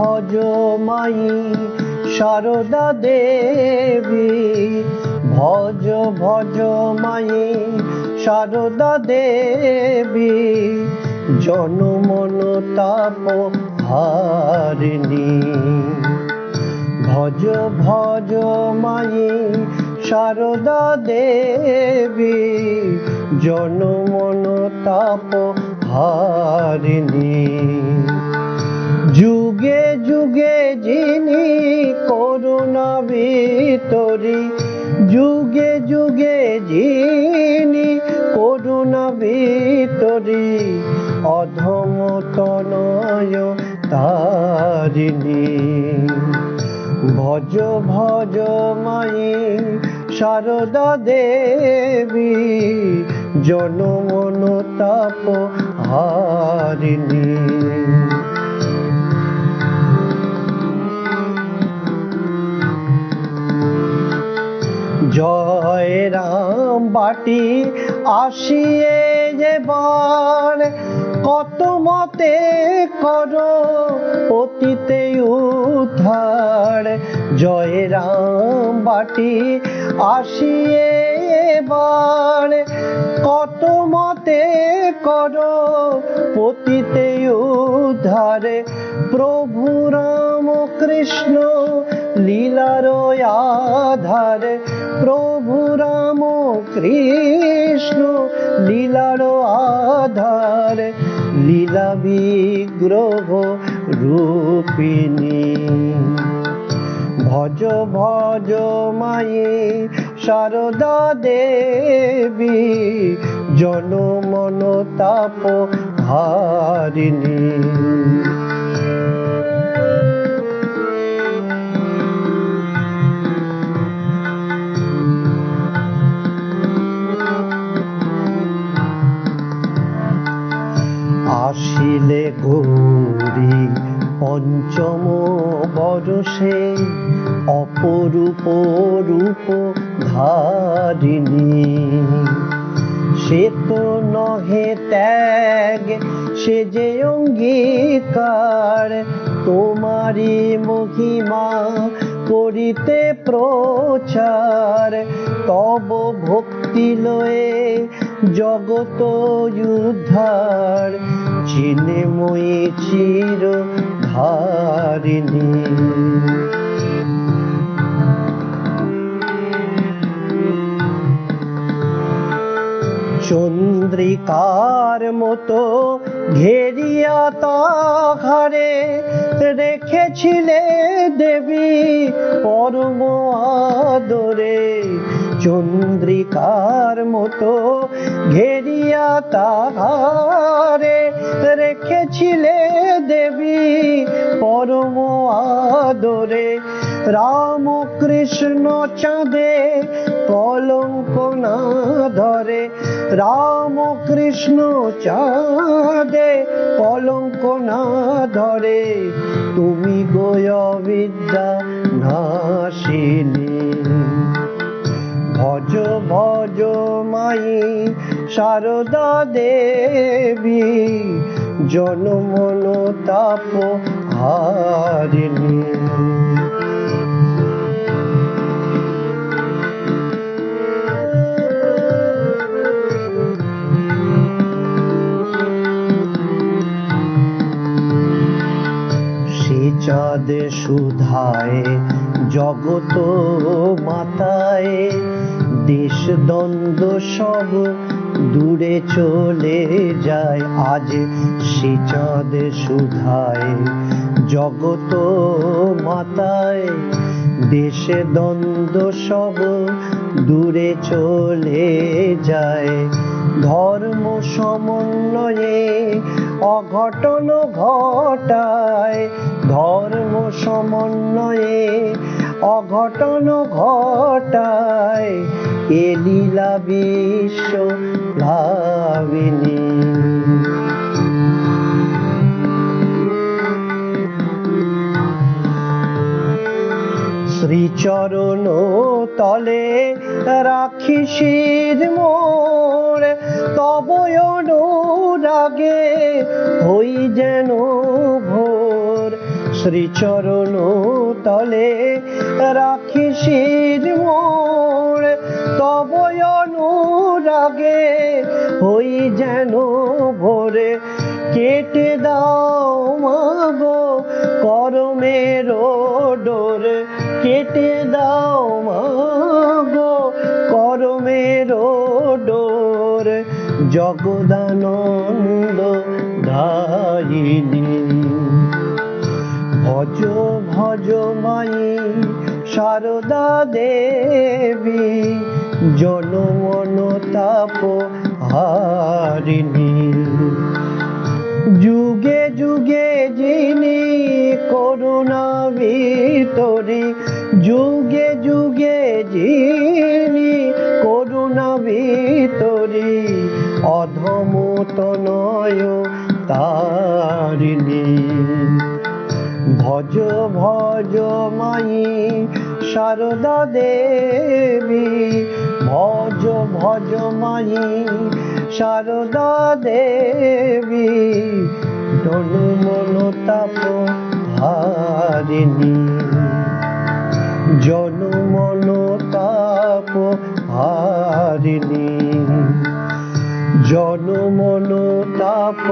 ভজ মাই সারদা দেবী। ভজ ভজ মাই সারদা দেবী। জনমন তাপ হারিণী। ভজ ভজ মায়ে সারদা দেবী। জনমন তাপ হারিণী। যুগে যিনি করুণা ভিতরি, অধম তনয় তারিণী। ভজ ভজ মায়ে, সারদা দেবী, জনমন তাপ হারিণী। জয় রাম। বাটি আসিয়ে যেবার কত মতে কর অতীতে উদ্ধার। জয় রাম বাটি আসিয়ে এবার কত মতে কর পতিতে উদ্ধার। প্রভু রাম কৃষ্ণ লীলার আধার। প্রভু কৃষ্ণ লীলার আধার লীলা বিগ্রহ রূপিণী। ভজ ভজ মায়ে শারদা দেবী জনমন তাপ হারিণী আসিলে গৌরী পঞ্চম বরষে অপরূপ রূপ ধারিণী। সে তো নহে ত্যাগ, সে যে অঙ্গীকার তোমারি মহিমা করিতে প্রচার। তব ভক্তি লয়ে জগত উদ্ধার। চিনে মই চির ধারিণী চন্দ্রিকার মতো ঘেরিয়া তাহারে রেখেছিলে দেবী পরম আদরে চন্দ্রিকার মতো ঘেরিয়া তাহারে রেখেছিলে দেবী পরম আদরে। রাম কৃষ্ণ চাঁদে কলঙ্ক না ধরে। রাম কৃষ্ণ চাঁদে কলঙ্ক না ধরে। তুমি গোয় বিদ্যা নাশিনী। ভজ ভজ মাই সারদা দেবী জনমন তাপ হারিণী। চাঁদে সুধায় জগত মাতায় দেশ দ্বন্দ্ব সব দূরে চলে যায় আজ সে চাঁদ সুধায়। জগত মাতায় দেশে দ্বন্দ্ব সব দূরে চলে যায়। ধর্ম সমন্বয়ে অঘটন ঘটায়। ধর্ম সমন্বয়ে অঘটন ঘটায়। এ লীলা বিশ্ব প্লাবিনী শ্রীচরণ তলে রাখি শির মোর, তব অনুরাগে হই যেন ভোর। শ্রীচরণ তলে রাখি শির মোর অনুরাগে হই যেন ভোরে কেটে দাও মাগো করমের ডোরে কেটে দাও মাগো করমের ডোর জগদানন্দ দায়িনী ভজ ভজ মাই সারদা দেবী জনমন তাপ হারিণী যুগে যুগে যিনি করুণা ভিতরি যুগে যুগে যিনি করুণা ভিতরি অধম তনয় তারিণী। ভজ ভজ মাই সারদা দেবী ভজ ভজ মাই সারদা দেবী। তনু মন তাপ হারিণী জন মন তাপ হারিণী জন মন তাপ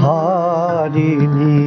হারিণী